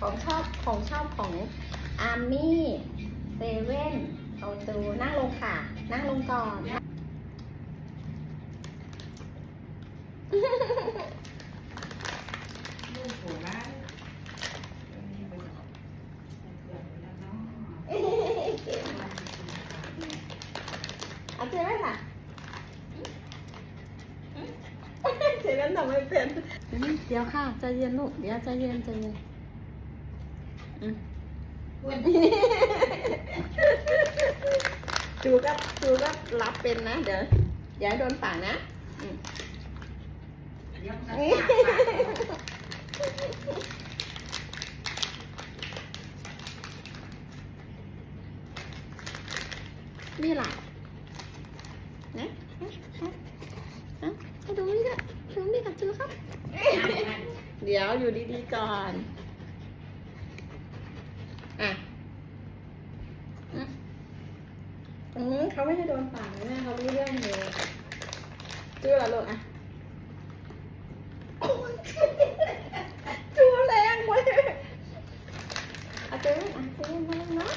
ของชอบของชอบของอาร์มี่เซเว่นโตจูนั่งลงค่ะ นั่งลงก่อนหัวร้าเอาเอาเซเว่นล่ะเซเว่นทำไม่เป็น เดี๋ยวค่ะใจเย็นลูก เดี๋ยวใจเย็นใจเย็น จูก็จูก็รับเป็นนะ เดี๋ยวอย่าให้โดนปากนะอืมเดี๋ยวจะนี่ปากปากนี่ล่ะนะนะนะนะให้ดูนี่ด้วยดูนี่กับจูครับ เดี๋ยวอยู่ดีๆก่อน อะอืม อืมเขาไม่ให้โดนปากนะเขารู้เรื่องเลยจูละลูกอะจูแรงเว้ยอะจูอะจูมาเนาะ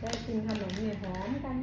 ได้กินขนมเนี่ยหอมกัน